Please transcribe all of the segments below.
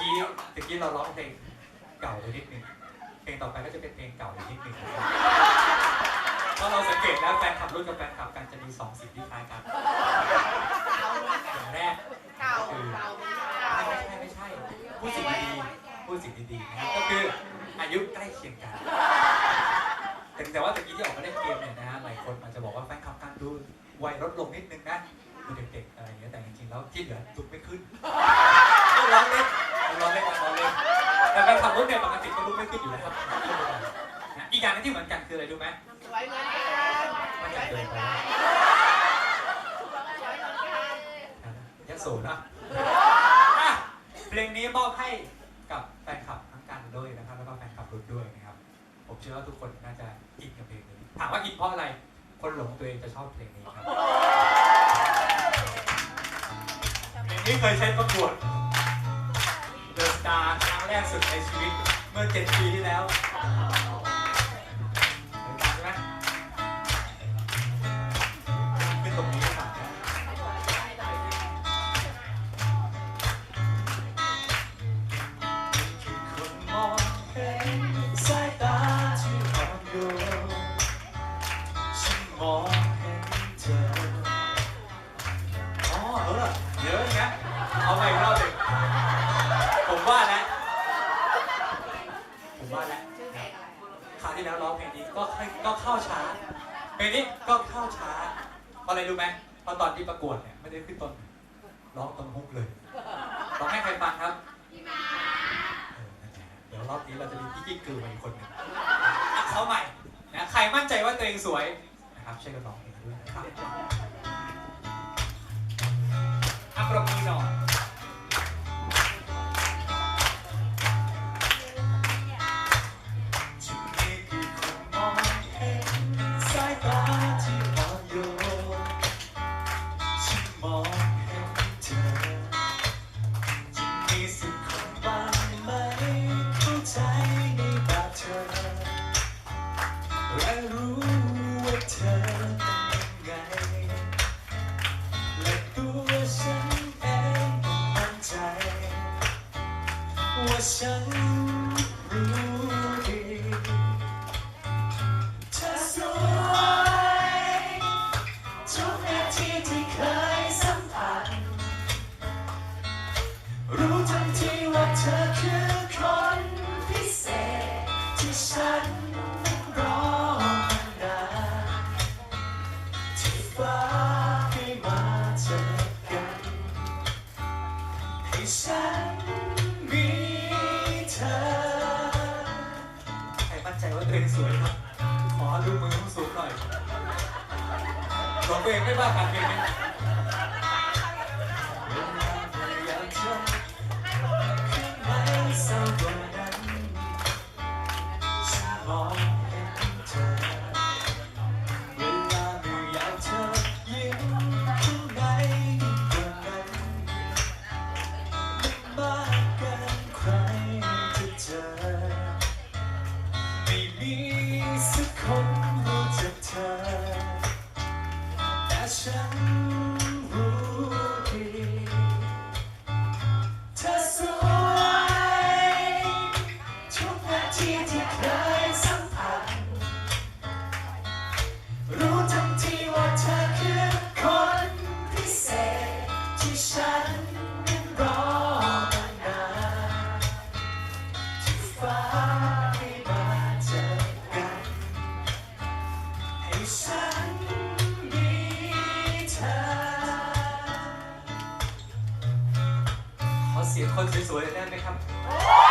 กี้ตะกี้เราร้องเพลงเก่าไปนิดนึงเพลงต่อไปก็จะเป็นเพลงเก่าอีกนิดนึงเพราะเราสังเกตแล้วแฟนคลับรุ่นกับแฟนคลับกันจะมีสองสิ่งที่คล้ายกันอย่างแรกเก่าเก่าเก่าไม่ใช่ไม่ใช่พูดสิ่งดีๆพูดสิ่งดีๆนะครับก็คืออายุใกล้เคียงกันแต่แต่ว่าตะกี้ที่ออกมาเล่นเกมเนี่ยนะฮะหลายคนอาจจะบอกว่าแฟนคลับการดูวัยลดลงนิดนึงนะดูเด็กๆอะไรอย่างเงี้ยแต่จริงๆแล้วที่เหลือลุกไม่ขึ้น ร้องเล่นร้องเล่นร้องเล่นแต่แฟนคลับรุนเนี่ยปกติก็ลุกไม่ขึ้นอยู่แล้วครับอีกอย่างหนึงที่เหมือนกันคืออะไรรู้ไหมสวยเหมือนกันมันอยากเดินไปสวยเหมือนกันยะโสนะอะเพลงนี้มอบให้กับแฟนคลับทั้งกันด้วยนะครับแล้วก็แฟนคลับรุ่นด้วยนะครับ ผมเชื่อว่าทุกคนน่าจะอินกับเพลงนี้ถามว่าอินเพราะอะไร คนหลงตัวเองจะชอบเพลงนี้ครับเพลงนี้เคยใช้ประกวด The Star ครั้งแรกสุดในชีวิตเมื่อ7ปีที่แล้วเคยฟังใช่ไหมขึ้นตรงนี้ครับคนมองเห็นสายตาที่อ่อนโยนฉันมอง ชื่อเพลงอะไรคราวที่แล้วร้องเพลงนี้ก็ค่อยก็เข้าช้าเพลงนี้ก็เข้าช้าเพราะอะไรรู้ไหมเพราะตอนที่ประกวดเนี่ยไม่ได้ขึ้นต้นร้องต้นฮุกเลยร้องให้ใครฟังครับพี่มาเดี๋ยวรอบนี้เราจะมีพี่กิ๊กกือมาอีกคนหนึ่งอะเขาใหม่นะใครมั่นใจว่าตัวเองสวยนะครับช่วยกันร้องเพลงด้วยนะครับ ฉันรู้ดีเธอสวยทุกนาทีที่เคยสัมผัส รู้ทันทีว่าเธอคือคนพิเศษที่ฉันรอมานานที่ฟ้าให้มาเจอกันให้ฉัน งสวยครับ ขอดูมือสูงหน่อยของเพลงไม่บ้าการเพลงนี้เวลาเธอขึ้นมาเศร้าว่านั้นสมอง แเสียงคนสวยๆได้ไหมครับ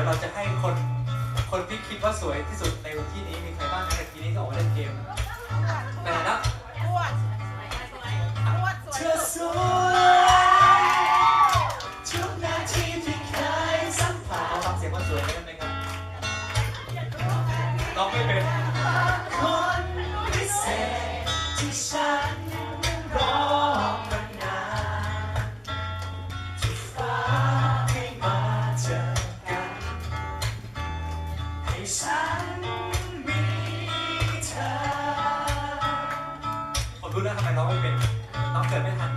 ดี๋ยวเราจะให้คนคนที่คิดว่าสวยที่สุดในที่นี้มีใครบ้างในทีนี้ที่ออกมาเล่นเกมแต่นะเธอสวยทุกนาทีที่เคยสัมผัสฟังเสียงว่าสวยได้ไหมครับร้องไม่เป็นคนพิเศษที่ฉัน ร้องไม่เป็นน้องเกิดไม่ทัน